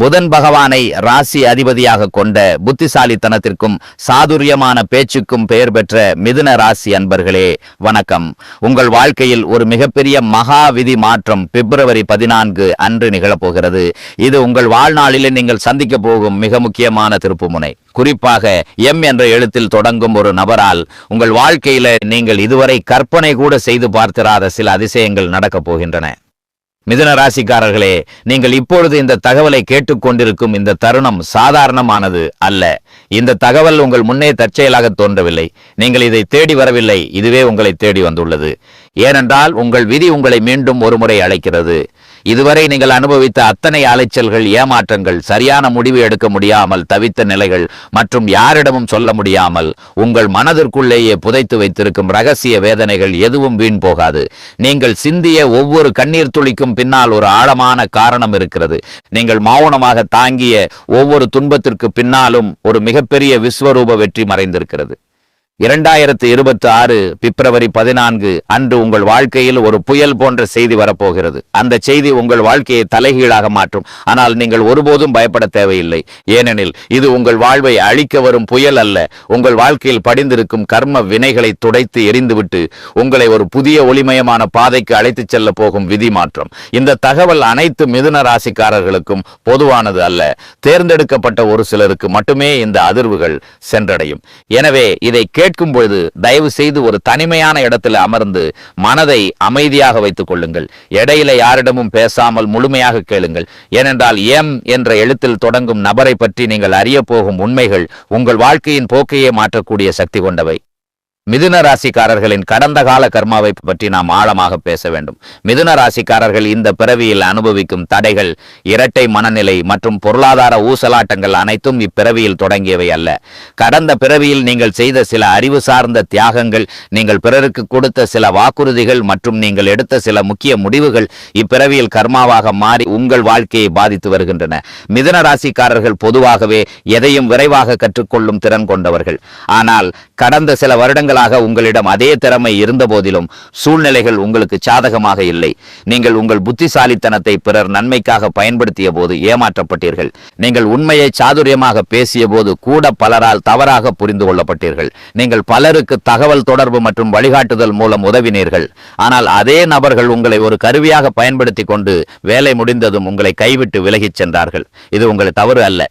புதன் பகவானை ராசி அதிபதியாக கொண்ட புத்திசாலித்தனத்திற்கும் சாதுரியமான பேச்சுக்கும் பெயர் பெற்ற மிதுன ராசி அன்பர்களே வணக்கம். உங்கள் வாழ்க்கையில் ஒரு மிகப்பெரிய மகா விதி மாற்றம் பிப்ரவரி பதினான்கு அன்று நிகழப்போகிறது. இது உங்கள் வாழ்நாளிலே நீங்கள் சந்திக்க போகும் மிக முக்கியமான திருப்புமுனை. குறிப்பாக எம் என்ற எழுத்தில் தொடங்கும் ஒரு நபரால் உங்கள் வாழ்க்கையில நீங்கள் இதுவரை கற்பனை கூட செய்து பார்த்திராத சில அதிசயங்கள் நடக்கப் போகின்றன. மிதுன ராசிக்காரர்களே நீங்கள் இப்பொழுது இந்த தகவலை கேட்டுக்கொண்டிருக்கும் இந்த தருணம் சாதாரணமானது அல்ல. இந்த தகவல் உங்கள் முன்னே தற்செயலாக தோன்றவில்லை. நீங்கள் இதை தேடி வரவில்லை. இதுவே உங்களை தேடி வந்துள்ளது. ஏனென்றால் உங்கள் விதி உங்களை மீண்டும் ஒருமுறை அழைக்கிறது. இதுவரை நீங்கள் அனுபவித்த அத்தனை அலைச்சல்கள் ஏமாற்றங்கள் சரியான முடிவு எடுக்க முடியாமல் தவித்த நிலைகள் மற்றும் யாரிடமும் சொல்ல முடியாமல் உங்கள் மனதிற்குள்ளேயே புதைத்து வைத்திருக்கும் ரகசிய வேதனைகள் எதுவும் வீண் போகாது. நீங்கள் சிந்திய ஒவ்வொரு கண்ணீர் துளிக்கும் பின்னால் ஒரு ஆழமான காரணம் இருக்கிறது. நீங்கள் மௌனமாக தாங்கிய ஒவ்வொரு துன்பத்திற்கு பின்னாலும் ஒரு மிகப்பெரிய விஸ்வரூப வெற்றி மறைந்திருக்கிறது. இரண்டாயிரத்து இருபத்தி ஆறு பிப்ரவரி பதினான்கு அன்று உங்கள் வாழ்க்கையில் ஒரு புயல் போன்ற செய்தி வரப்போகிறது. அந்த செய்தி உங்கள் வாழ்க்கையை தலைகீழாக மாற்றும். ஆனால் நீங்கள் ஒருபோதும் பயப்பட தேவையில்லை. ஏனெனில் இது உங்கள் வாழ்வை அழிக்க வரும் புயல் அல்ல. உங்கள் வாழ்க்கையில் படிந்திருக்கும் கர்ம வினைகளை துடைத்து எரிந்துவிட்டு உங்களை ஒரு புதிய ஒளிமயமான பாதைக்கு அழைத்துச் செல்ல போகும் விதி மாற்றம். இந்த தகவல் அனைத்து மிதுன ராசிக்காரர்களுக்கும் பொதுவானது அல்ல. தேர்ந்தெடுக்கப்பட்ட ஒரு சிலருக்கு மட்டுமே இந்த அதிர்வுகள் சென்றடையும். எனவே இதை கேட்கும் பொழுது தயவு செய்து ஒரு தனிமையான இடத்தில் அமர்ந்து மனதை அமைதியாக வைத்துக் கொள்ளுங்கள். இடையில யாரிடமும் பேசாமல் முழுமையாக கேளுங்கள். ஏனென்றால் எம் என்ற எழுத்தில் தொடங்கும் நபரை பற்றி நீங்கள் அறிய போகும் உண்மைகள் உங்கள் வாழ்க்கையின் போக்கையே மாற்றக்கூடிய சக்தி கொண்டவை. மிதுன ராசிக்காரர்களின் கடந்த கால கர்மாவை பற்றி நாம் ஆழமாக பேச வேண்டும். மிதுன ராசிக்காரர்கள் இந்த பிறவியில் அனுபவிக்கும் தடைகள் இரட்டை மனநிலை மற்றும் பொருளாதார ஊசலாட்டங்கள் அனைத்தும் இப்பிறவியில் தொடங்கியவை அல்ல. கடந்த பிறவியில் நீங்கள் செய்த சில அறிவு சார்ந்த தியாகங்கள் நீங்கள் பிறருக்கு கொடுத்த சில வாக்குறுதிகள் மற்றும் நீங்கள் எடுத்த சில முக்கிய முடிவுகள் இப்பிறவியில் கர்மாவாக மாறி உங்கள் வாழ்க்கையை பாதித்து வருகின்றன. மிதுன ராசிக்காரர்கள் பொதுவாகவே எதையும் விரைவாக கற்றுக்கொள்ளும் திறன் கொண்டவர்கள். ஆனால் கடந்த சில வருடங்களாக உங்களிடம் அதே திறமை இருந்த போதிலும் சூழ்நிலைகள் உங்களுக்கு சாதகமாக இல்லை. நீங்கள் உங்கள் புத்திசாலித்தனத்தை பிறர் நன்மைக்காக பயன்படுத்திய போது ஏமாற்றப்பட்டீர்கள். நீங்கள் உண்மையை சாதுரியமாக பேசிய போது கூட பலரால் தவறாக புரிந்து கொள்ளப்பட்டீர்கள். நீங்கள் பலருக்கு தகவல் தொடர்பு மற்றும் வழிகாட்டுதல் மூலம் உதவினீர்கள். ஆனால் அதே நபர்கள் உங்களை ஒரு கருவியாக பயன்படுத்தி கொண்டு வேலை முடிந்ததும் உங்களை கைவிட்டு விலகிச் சென்றார்கள். இது உங்கள் தவறு அல்ல.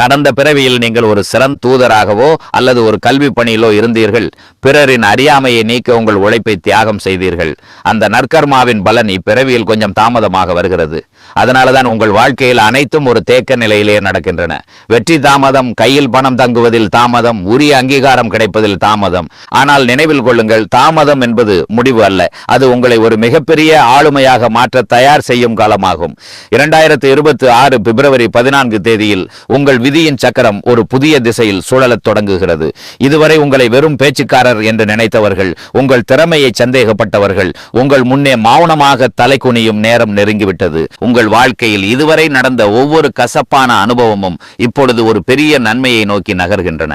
கடந்த பிறவியில் நீங்கள் ஒரு சிறந்த தூதராகவோ அல்லது ஒரு கல்வி பணியிலோ இருந்தீர்கள். பிறரின் அறியாமையை நீக்க உங்கள் உழைப்பை தியாகம் செய்தீர்கள். அந்த நற்கர்மாவின் பலன் இப்பிறவியில் கொஞ்சம் தாமதமாக வருகிறது. அதனாலதான் உங்கள் வாழ்க்கையில் அனைத்தும் ஒரு தேக்க நிலையிலேயே நடக்கின்றன. வெற்றி தாமதம் கையில் பணம் தங்குவதில் தாமதம் உரிய அங்கீகாரம் கிடைப்பதில் தாமதம். ஆனால் நினைவில் கொள்ளுங்கள் தாமதம் என்பது முடிவு அல்ல. அது உங்களை ஒரு மிகப்பெரிய ஆளுமையாக மாற்ற தயார் செய்யும் காலமாகும். இரண்டாயிரத்தி இருபத்தி ஆறு பிப்ரவரி பதினான்கு தேதியில் உங்கள் விதியின் சக்கரம் ஒரு புதிய திசையில் சுழலத் தொடங்குகிறது. இதுவரை உங்களை வெறும் பேச்சுக்காரர் என்று நினைத்தவர்கள் உங்கள் திறமையை சந்தேகப்பட்டவர்கள் உங்கள் முன்னே மௌனமாக தலை குனியும் நேரம் நெருங்கிவிட்டது. உங்கள் வாழ்க்கையில் இதுவரை நடந்த ஒவ்வொரு கசப்பான அனுபவமும் இப்பொழுது ஒரு பெரிய நன்மையை நோக்கி நகர்கின்றன.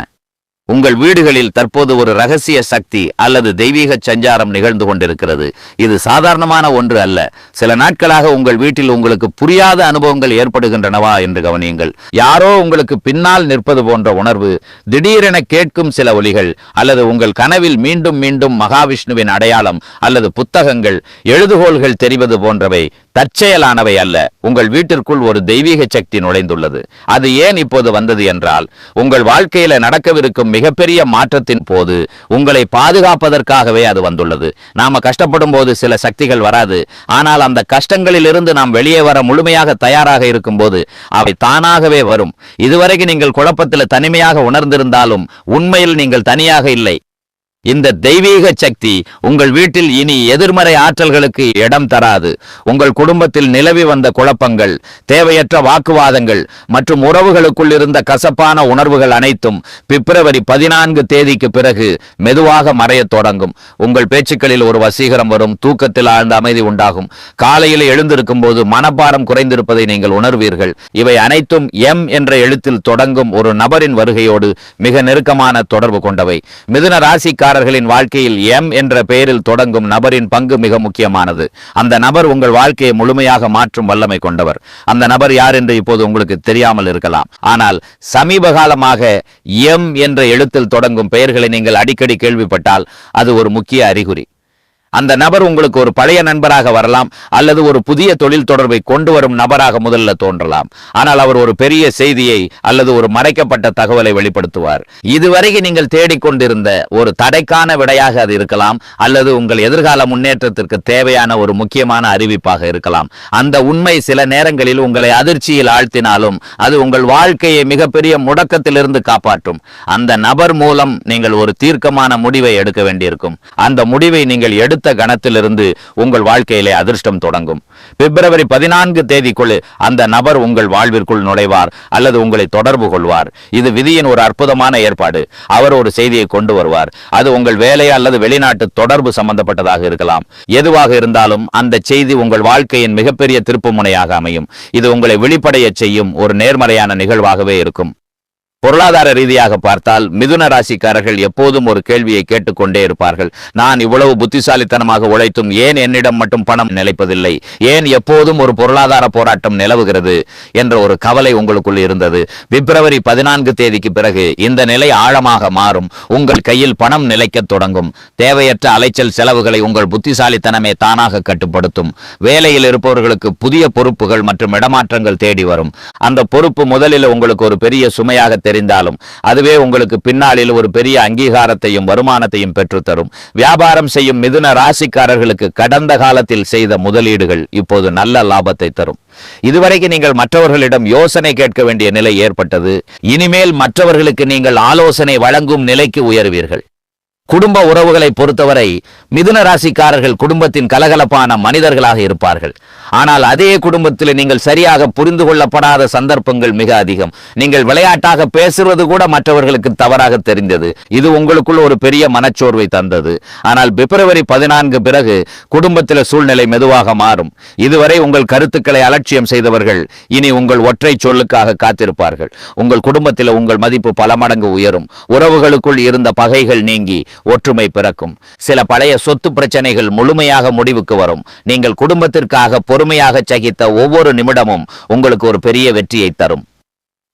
உங்கள் வீடுகளில் தற்போது ஒரு ரகசிய சக்தி அல்லது தெய்வீக சஞ்சாரம் நிகழ்ந்து கொண்டிருக்கிறது. இது சாதாரணமான ஒன்று அல்ல. சில நாட்களாக உங்கள் வீட்டில் உங்களுக்கு புரியாத அனுபவங்கள் ஏற்படுகின்றனவா என்று கவனியுங்கள். யாரோ உங்களுக்கு பின்னால் நிற்பது போன்ற உணர்வு திடீரென கேட்கும் சில ஒலிகள் அல்லது உங்கள் கனவில் மீண்டும் மீண்டும் மகாவிஷ்ணுவின் அடையாளம் அல்லது புத்தகங்கள் எழுதுகோள்கள் தெரிவது போன்றவை தற்செயலானவை அல்ல. உங்கள் வீட்டிற்குள் ஒரு தெய்வீக சக்தி நுழைந்துள்ளது. அது ஏன் இப்போது வந்தது என்றால் உங்கள் வாழ்க்கையில நடக்கவிருக்கும் மிகப்பெரிய மாற்றத்தின் போது உங்களை பாதுகாப்பதற்காகவே அது வந்துள்ளது. நாம கஷ்டப்படும் போது சில சக்திகள் வராது. ஆனால் அந்த கஷ்டங்களிலிருந்து நாம் வெளியே வர முழுமையாக தயாராக இருக்கும்போது அவை தானாகவே வரும். இதுவரைக்கும் நீங்கள் குழப்பத்தில் தனிமையாக உணர்ந்திருந்தாலும் உண்மையில் நீங்கள் தனியாக இல்லை. இந்த தெய்வீக சக்தி உங்கள் வீட்டில் இனி எதிர்மறை ஆற்றல்களுக்கு இடம் தராது. உங்கள் குடும்பத்தில் நிலவி வந்த குழப்பங்கள் தேவையற்ற வாக்குவாதங்கள் மற்றும் உறவுகளுக்குள் இருந்த கசப்பான உணர்வுகள் அனைத்தும் பிப்ரவரி பதினான்கு தேதிக்கு பிறகு மெதுவாக மறையத் தொடங்கும். உங்கள் பேச்சுக்களில் ஒரு வசீகரம் வரும் தூக்கத்தில் ஆழ்ந்த அமைதி உண்டாகும். காலையில் எழுந்திருக்கும் போது மனப்பாரம் குறைந்திருப்பதை நீங்கள் உணர்வீர்கள். இவை அனைத்தும் எம் என்ற எழுத்தில் தொடங்கும் ஒரு நபரின் வருகையோடு மிக நெருக்கமான தொடர்பு கொண்டவை. மிதுன ராசிக்கார ராசிக்காரர்களின் வாழ்க்கையில் எம் என்ற பெயரில் தொடங்கும் நபரின் பங்கு மிக முக்கியமானது. அந்த நபர் உங்கள் வாழ்க்கையை முழுமையாக மாற்றும் வல்லமை கொண்டவர். அந்த நபர் யார் என்று இப்போது உங்களுக்கு தெரியாமல் இருக்கலாம். ஆனால் சமீப காலமாக எம் என்ற எழுத்தில் தொடங்கும் பெயர்களை நீங்கள் அடிக்கடி கேள்விப்பட்டால் அது ஒரு முக்கிய அறிகுறி. அந்த நபர் உங்களுக்கு ஒரு பழைய நண்பராக வரலாம் அல்லது ஒரு புதிய தொழில் தொடர்பை கொண்டு வரும் நபராக முதல்ல தோன்றலாம். ஆனால் அவர் ஒரு பெரிய செய்தியை அல்லது ஒரு மறைக்கப்பட்ட தகவலை வெளிப்படுத்துவார். இதுவரைக்கும் நீங்கள் தேடிக்கொண்டிருந்த ஒரு தடைக்கான விடையாக அது இருக்கலாம் அல்லது உங்கள் எதிர்கால முன்னேற்றத்திற்கு தேவையான ஒரு முக்கியமான அறிவிப்பாக இருக்கலாம். அந்த உண்மை சில நேரங்களில் உங்களை அதிர்ச்சியில் ஆழ்த்தினாலும் அது உங்கள் வாழ்க்கையை மிகப்பெரிய முடக்கத்திலிருந்து காப்பாற்றும். அந்த நபர் மூலம் நீங்கள் ஒரு தீர்க்கமான முடிவை எடுக்க வேண்டியிருக்கும். அந்த முடிவை நீங்கள் எடுத்து கணத்திலிருந்து உங்கள் வாழ்க்கையிலே அதிர்ஷ்டம் தொடங்கும். பிப்ரவரி பதினான்கு தேதிக்குள் அந்த நபர் உங்கள் வாழ்விற்குள் நுழைவார் அல்லது உங்களை தொடர்பு கொள்வார். இது விதியின் ஒரு அற்புதமான ஏற்பாடு. அவர் ஒரு செய்தியை கொண்டு வருவார். அது உங்கள் வேலை அல்லது வெளிநாட்டு தொடர்பு சம்பந்தப்பட்டதாக இருக்கலாம். எதுவாக இருந்தாலும் அந்த செய்தி உங்கள் வாழ்க்கையின் மிகப்பெரிய திருப்புமுனையாக அமையும். இது உங்களை வெளிப்படைய செய்யும் ஒரு நேர்மறையான நிகழ்வாகவே இருக்கும். பொருளாதார ரீதியாக பார்த்தால் மிதுன ராசிக்காரர்கள் எப்போதும் ஒரு கேள்வியை கேட்டுக்கொண்டே இருப்பார்கள். நான் இவ்வளவு புத்திசாலித்தனமாக உழைத்தும் ஏன் என்னிடம் மட்டும் பணம் நிலைப்பதில்லை? ஏன் எப்போதும் ஒரு பொருளாதார போராட்டம் நிலவுகிறது? என்ற ஒரு கவலை உங்களுக்குள் இருந்தது. பிப்ரவரி பதினான்கு தேதிக்கு பிறகு இந்த நிலை ஆழமாக மாறும். உங்கள் கையில் பணம் நிலைக்கத் தொடங்கும். தேவையற்ற அலைச்சல் செலவுகளை உங்கள் புத்திசாலித்தனமே தானாக கட்டுப்படுத்தும். வேலையில் இருப்பவர்களுக்கு புதிய பொறுப்புகள் மற்றும் இடமாற்றங்கள் தேடி வரும். அந்த பொறுப்பு முதலில் உங்களுக்கு ஒரு பெரிய சுமையாக தெரிந்தாலும் அதுவே உங்களுக்கு பின்னாளில் ஒரு பெரிய அங்கீகாரத்தையும் வருமானத்தையும் பெற்றுத்தரும். வியாபாரம் செய்யும் மிதுன ராசிக்காரர்களுக்கு கடந்த காலத்தில் செய்த முதலீடுகள் இப்போது நல்ல லாபத்தை தரும். இதுவரைக்கு நீங்கள் மற்றவர்களிடம் யோசனை கேட்க வேண்டிய நிலை ஏற்பட்டது. இனிமேல் மற்றவர்களுக்கு நீங்கள் ஆலோசனை வழங்கும் நிலைக்கு உயர்வீர்கள். குடும்ப உறவுகளை பொறுத்தவரை மிதுன ராசிக்காரர்கள் குடும்பத்தின் கலகலப்பான மனிதர்களாக இருப்பார்கள். ஆனால் அதே குடும்பத்தில் நீங்கள் சரியாக புரிந்து கொள்ளப்படாத சந்தர்ப்பங்கள் மிக அதிகம். நீங்கள் விளையாட்டாக பேசுவது கூட மற்றவர்களுக்கு தவறாக தெரிந்தது. இது உங்களுக்குள் ஒரு பெரிய மனச்சோர்வை தந்தது. ஆனால் பிப்ரவரி பதினான்கு பிறகு குடும்பத்தில் சூழ்நிலை மெதுவாக மாறும். இதுவரை உங்கள் கருத்துக்களை அலட்சியம் செய்தவர்கள் இனி உங்கள் ஒற்றை சொல்லுக்காக காத்திருப்பார்கள். உங்கள் குடும்பத்தில் உங்கள் மதிப்பு பல மடங்கு உயரும். உறவுகளுக்குள் இருந்த பகைகள் நீங்கி ஒற்றுமை பிறக்கும். சில பழைய சொத்து பிரச்சனைகள் முழுமையாக முடிவுக்கு வரும். நீங்கள் குடும்பத்திற்காக பொறுமையாக சகித்த ஒவ்வொரு நிமிடமும் உங்களுக்கு ஒரு பெரிய வெற்றியை தரும்.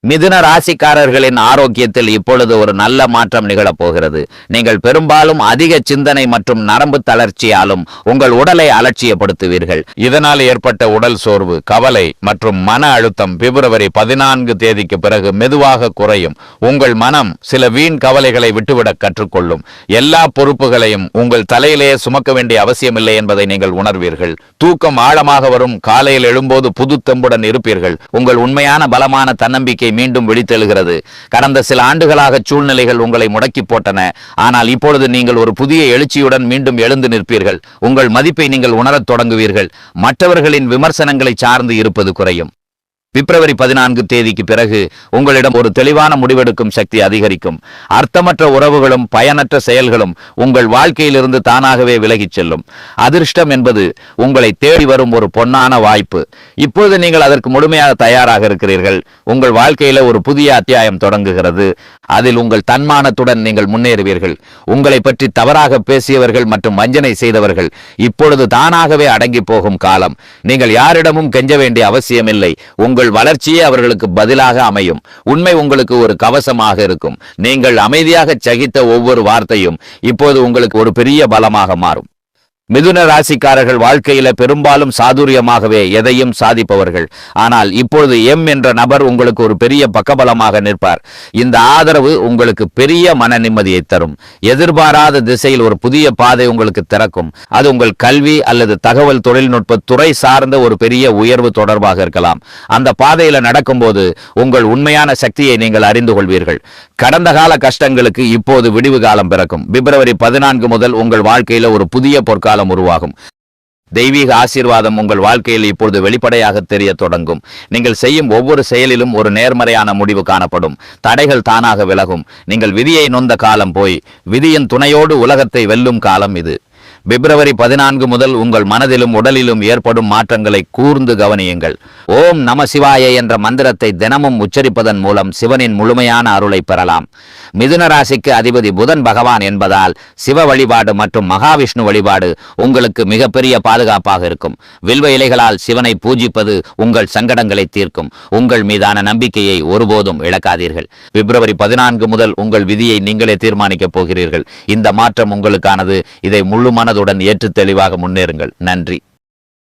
மிதுன ராசிக்காரர்களின் ஆரோக்கியத்தில் இப்பொழுது ஒரு நல்ல மாற்றம் நிகழப் போகிறது நீங்கள் பெரும்பாலும் அதிக சிந்தனை மற்றும் நரம்பு தளர்ச்சியாலும் உங்கள் உடலை அலட்சியப்படுத்துவீர்கள். இதனால் ஏற்பட்ட உடல் சோர்வு கவலை மற்றும் மன அழுத்தம் பிப்ரவரி பதினான்கு தேதிக்கு பிறகு மெதுவாக குறையும். உங்கள் மனம் சில வீண் கவலைகளை விட்டுவிட கற்றுக்கொள்ளும். எல்லா பொறுப்புகளையும் உங்கள் தலையிலேயே சுமக்க வேண்டிய அவசியமில்லை என்பதை நீங்கள் உணர்வீர்கள். தூக்கம் ஆழமாக வரும். காலையில் எழும்போது புது தெம்புடன் இருப்பீர்கள். உங்கள் உண்மையான பலமான தன்னம்பிக்கை மீண்டும் விழித்தெழுகிறது கடந்த சில ஆண்டுகளாக சூழ்நிலைகள் உங்களை முடக்கி போட்டன. ஆனால் இப்பொழுது நீங்கள் ஒரு புதிய எழுச்சியுடன் மீண்டும் எழுந்து நிற்பீர்கள். உங்கள் மதிப்பை நீங்கள் உணரத் தொடங்குவீர்கள். மற்றவர்களின் விமர்சனங்களை சார்ந்து இருப்பது குறையும். பிப்ரவரி பதினான்கு தேதிக்கு பிறகு உங்களிடம் ஒரு தெளிவான முடிவெடுக்கும் சக்தி அதிகரிக்கும். அர்த்தமற்ற உறவுகளும் பயனற்ற செயல்களும் உங்கள் வாழ்க்கையிலிருந்து தானாகவே விலகிச் செல்லும். அதிர்ஷ்டம் என்பது உங்களை தேடி வரும் ஒரு பொன்னான வாய்ப்பு. இப்பொழுது நீங்கள் அதற்கு முழுமையாக தயாராக இருக்கிறீர்கள். உங்கள் வாழ்க்கையில ஒரு புதிய அத்தியாயம் தொடங்குகிறது. அதில் உங்கள் தன்மானத்துடன் நீங்கள் முன்னேறுவீர்கள். உங்களை பற்றி தவறாக பேசியவர்கள் மற்றும் வஞ்சனை செய்தவர்கள் இப்பொழுது தானாகவே அடங்கி போகும் காலம். நீங்கள் யாரிடமும் கெஞ்ச வேண்டிய அவசியமில்லை. உங்கள் வளர்ச்சியே அவர்களுக்கு பதிலாக அமையும். உண்மை உங்களுக்கு ஒரு கவசமாக இருக்கும். நீங்கள் அமைதியாக சகித்த ஒவ்வொரு வார்த்தையும் இப்போது உங்களுக்கு ஒரு பெரிய பலமாக மாறும். மிதுன ராசிக்காரர்கள் வாழ்க்கையில பெரும்பாலும் சாதுரியமாகவே எதையும் சாதிப்பவர்கள். ஆனால் இப்பொழுது எம் என்ற நபர் உங்களுக்கு ஒரு பெரிய பக்கபலமாக நிற்பார். இந்த ஆதரவு உங்களுக்கு பெரிய மன நிம்மதியை தரும். எதிர்பாராத திசையில் ஒரு புதிய பாதை உங்களுக்கு திறக்கும். அது உங்கள் கல்வி அல்லது தகவல் தொழில்நுட்ப துறை சார்ந்த ஒரு பெரிய உயர்வு தொடர்பாக இருக்கலாம். அந்த பாதையில நடக்கும்போது உங்கள் உண்மையான சக்தியை நீங்கள் அறிந்து கொள்வீர்கள். கடந்த கால கஷ்டங்களுக்கு இப்போது விடிவு காலம் பிறக்கும். பிப்ரவரி பதினான்கு முதல் உங்கள் வாழ்க்கையில ஒரு புதிய பொற்காலம் உருவாகும். தெய்வீக ஆசீர்வாதம் உங்கள் வாழ்க்கையில் இப்பொழுது வெளிப்படையாக தெரிய தொடங்கும். நீங்கள் செய்யும் ஒவ்வொரு செயலிலும் ஒரு நேர்மறையான முடிவு காணப்படும். தடைகள் தானாக விலகும். நீங்கள் விதியை நொந்த காலம் போய் விதியின் துணையோடு உலகத்தை வெல்லும் காலம் இது. பிப்ரவரி பதினான்கு முதல் உங்கள் மனதிலும் உடலிலும் ஏற்படும் மாற்றங்களை கூர்ந்து கவனியுங்கள். ஓம் நம சிவாய என்ற மந்திரத்தை தினமும் உச்சரிப்பதன் மூலம் சிவனின் முழுமையான அருளை பெறலாம். மிதுன ராசிக்கு அதிபதி புதன் பகவான் என்பதால் சிவ வழிபாடு மற்றும் மகாவிஷ்ணு வழிபாடு உங்களுக்கு மிகப்பெரிய பாதுகாப்பாக இருக்கும். வில்வ இலைகளால் சிவனை பூஜிப்பது உங்கள் சங்கடங்களை தீர்க்கும். உங்கள் மீதான நம்பிக்கையை ஒருபோதும் இழக்காதீர்கள். பிப்ரவரி பதினான்கு முதல் உங்கள் விதியை நீங்களே தீர்மானிக்கப் போகிறீர்கள். இந்த மாற்றம் உங்களுக்கானது. இதை முழு மனதுடன் ஏற்று தெளிவாக முன்னேறுங்கள். நன்றி.